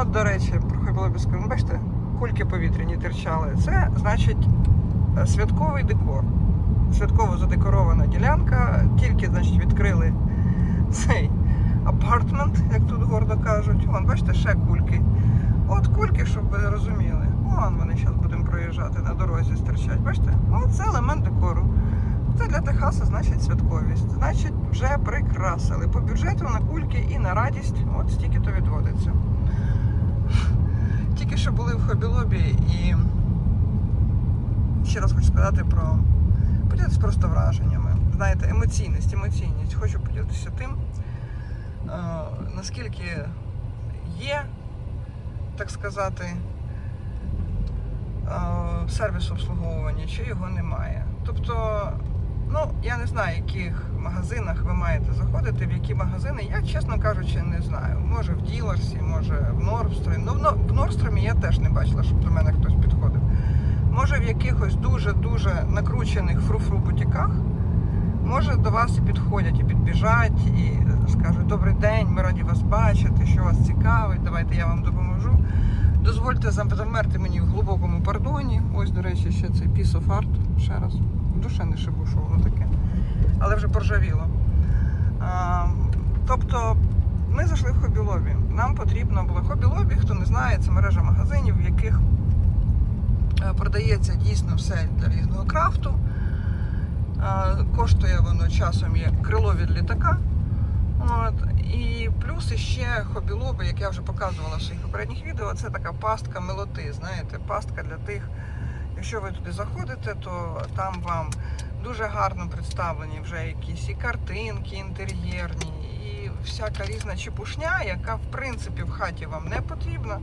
От, до речі, про Хобілобівську, ну бачите, кульки повітряні терчали. Це значить е, святковий декор. Святково задекорована ділянка. Тільки, значить, відкрили цей апартмент, як тут гордо кажуть. Вон, бачите, ще кульки. От кульки, щоб ви розуміли. Вон вони зараз будемо проїжджати на дорозі стирчать. Бачите? От це елемент декору. Це для Техаса значить святковість. Значить, вже прикрасили. По бюджету на кульки і на радість. От стільки то відводиться. Тільки що були в хобі-лобі і ще раз хочу сказати про поділитися просто враженнями. Знаєте, емоційність, емоційність. Хочу поділитися тим, е, наскільки є, так сказати, е, сервіс обслуговування, чи його немає. Тобто, ну, я не знаю, в яких магазинах ви маєте заходити, в які магазини, я, чесно кажучи, не знаю. Може в Діларсі, може в Нордстромі. Ну, в Нор- в Нордстромі я теж не бачила, щоб до мене хтось підходив. Може в якихось дуже-дуже накручених фру-фру бутіках. Може до вас і підходять, і підбіжать, і скажуть Добрий день, ми раді вас бачити, що вас цікавить, давайте я вам допоможу. Дозвольте замерти мені в глибокому пардоні. Ось, до речі, ще цей piece of art. Ще раз. Душа не шибу, що воно таке. Але вже поржавіло. А, тобто, ми зайшли в хобі-лобі. Нам потрібно було хобі-лобі, хто не знає, це мережа магазинів, в яких е, продається дійсно все для різного крафту. Коштує воно часом як крило від літака. От. І плюс іще хобі-лоби, як я вже показувала в своїх попередніх відео, це така пастка милоти. Знаєте, пастка для тих, якщо ви туди заходите, то там вам дуже гарно представлені вже якісь і картинки інтер'єрні, і всяка різна чепушня, яка в принципі в хаті вам не потрібна.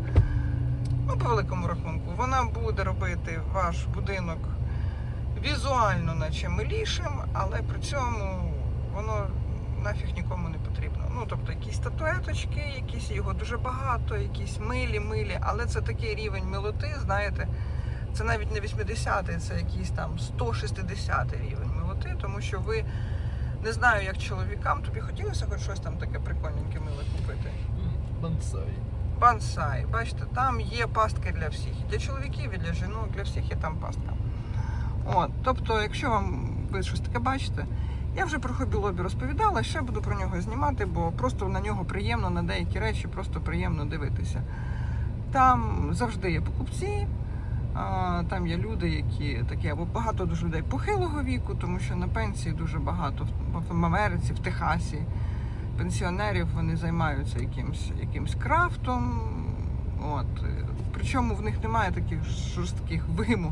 Ну, по великому рахунку, вона буде робити ваш будинок візуально наче милішим, але при цьому воно нафіг нікому не потрібно. Ну, тобто якісь статуеточки, якісь його дуже багато, якісь милі, милі, але це такий рівень милоти, знаєте, це навіть не 80-й, це якийсь там 160 рівень милоти, тому що ви не знаю, як чоловікам, тобі хотілося хоч щось там таке прикольненьке миле купити. Бонсай. Бонсай, бачите, там є пастки для всіх. І для чоловіків, і для жінок, для всіх є там пастка. От, тобто, якщо вам ви щось таке бачите, я вже про хобі-лобі розповідала, ще буду про нього знімати, бо просто на нього приємно, на деякі речі просто приємно дивитися. Там завжди є покупці, там є люди, які такі, або багато дуже людей похилого віку, тому що на пенсії дуже багато в- Америці, в Техасі пенсіонерів вони займаються якимсь, якимсь крафтом. От. Причому в них немає таких жорстких вимог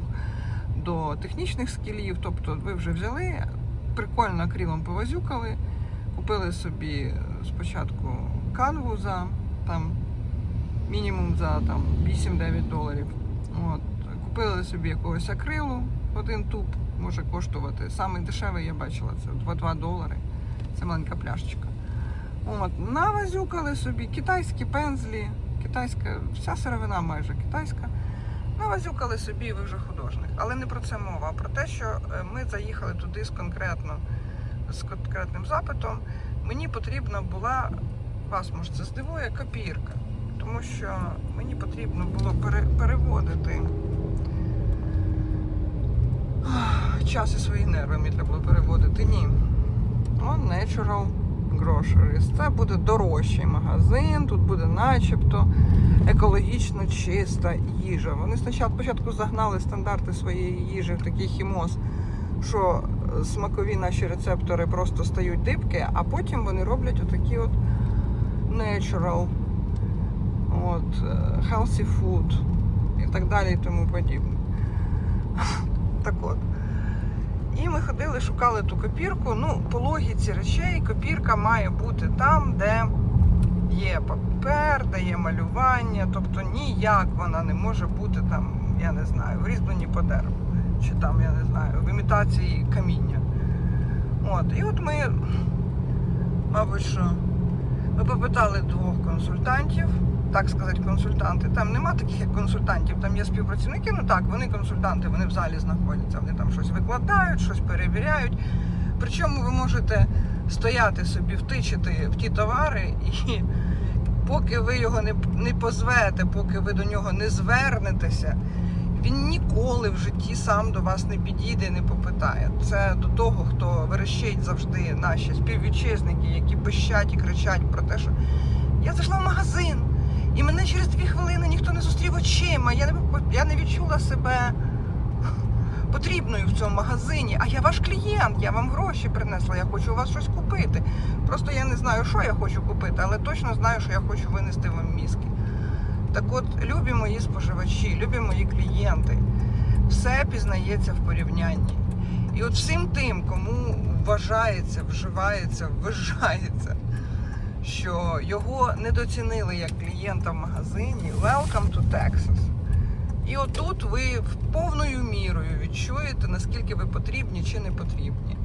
до технічних скілів. Тобто ви вже взяли, прикольно акрилом повазюкали, купили собі спочатку канву за там, мінімум за там, 8-9 доларів. От. Купили собі якогось акрилу, один туб може коштувати. Самий дешевий я бачила, це 2 долари. Це маленька пляшечка. От, навазюкали собі китайські пензлі, китайська, вся сировина майже китайська. Навазюкали собі, і ви вже художник. Але не про це мова, а про те, що е, ми заїхали туди з конкретно з конкретним запитом. Мені потрібна була, вас може це здивує, копірка. Тому що мені потрібно було пере, переводити час і свої нерви мені треба було переводити. Ні. On Natural Groceries. Це буде дорожчий магазин, тут буде начебто екологічно чиста їжа. Вони спочатку, спочатку загнали стандарти своєї їжі в такий хімоз, що смакові наші рецептори просто стають дибки, а потім вони роблять отакі от natural, от, е, healthy food і так далі і тому подібне. Так от. І ми ходили, шукали ту копірку. Ну, по логіці речей, копірка має бути там, де є папер, де є малювання. Тобто ніяк вона не може бути там, я не знаю, в різьбленні по дереву. Чи там, я не знаю, в імітації каміння. От, і от ми, мабуть, що ми попитали двох консультантів, так сказати, консультанти. Там нема таких як консультантів, там є співпрацівники. Ну так, вони консультанти, вони в залі знаходяться, вони там щось викладають, щось перевіряють. Причому ви можете стояти собі, втичити в ті товари і поки ви його не, не позвете, поки ви до нього не звернетеся, він ніколи в житті сам до вас не підійде і не попитає. Це до того, хто верещить завжди наші співвітчизники, які пищать і кричать про те, що я зайшла в магазин, і мене через дві хвилини ніхто не зустрів очима. Я не, я не відчула себе потрібною в цьому магазині. А я ваш клієнт, я вам гроші принесла, я хочу у вас щось купити. Просто я не знаю, що я хочу купити, але точно знаю, що я хочу винести вам мізки. Так от, любі мої споживачі, любі мої клієнти, все пізнається в порівнянні. І от всім тим, кому вважається, вживається, вважається, що його недоцінили як клієнта в магазині, welcome to Texas. І отут ви повною мірою відчуєте, наскільки ви потрібні чи не потрібні.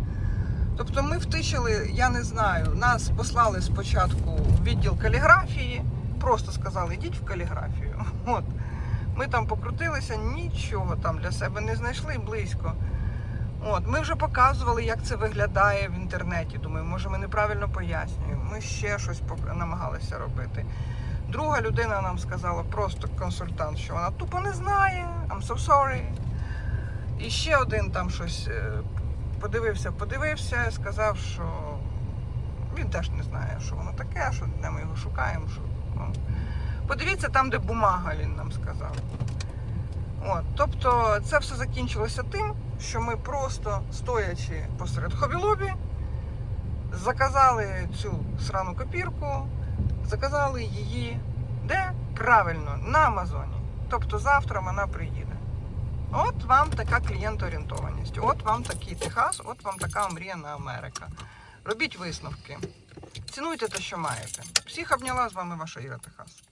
Тобто ми втичили, я не знаю, нас послали спочатку в відділ каліграфії, просто сказали, йдіть в каліграфію. От. Ми там покрутилися, нічого там для себе не знайшли близько. От, ми вже показували, як це виглядає в інтернеті. Думаю, може, ми неправильно пояснюємо. Ми ще щось намагалися робити. Друга людина нам сказала, просто консультант, що вона тупо не знає. I'm so sorry. І ще один там щось е, подивився, подивився, сказав, що він теж не знає, що воно таке, що де ми його шукаємо. Що, ну. Подивіться там, де бумага, він нам сказав. От, тобто це все закінчилося тим, що ми просто стоячи посеред хобі-лобі, заказали цю срану копірку, заказали її де? Правильно, на Амазоні. Тобто завтра вона приїде. От вам така клієнтоорієнтованість, от вам такий Техас, от вам така омріяна Америка. Робіть висновки. Цінуйте те, що маєте. Всіх обняла з вами ваша Іра Техас.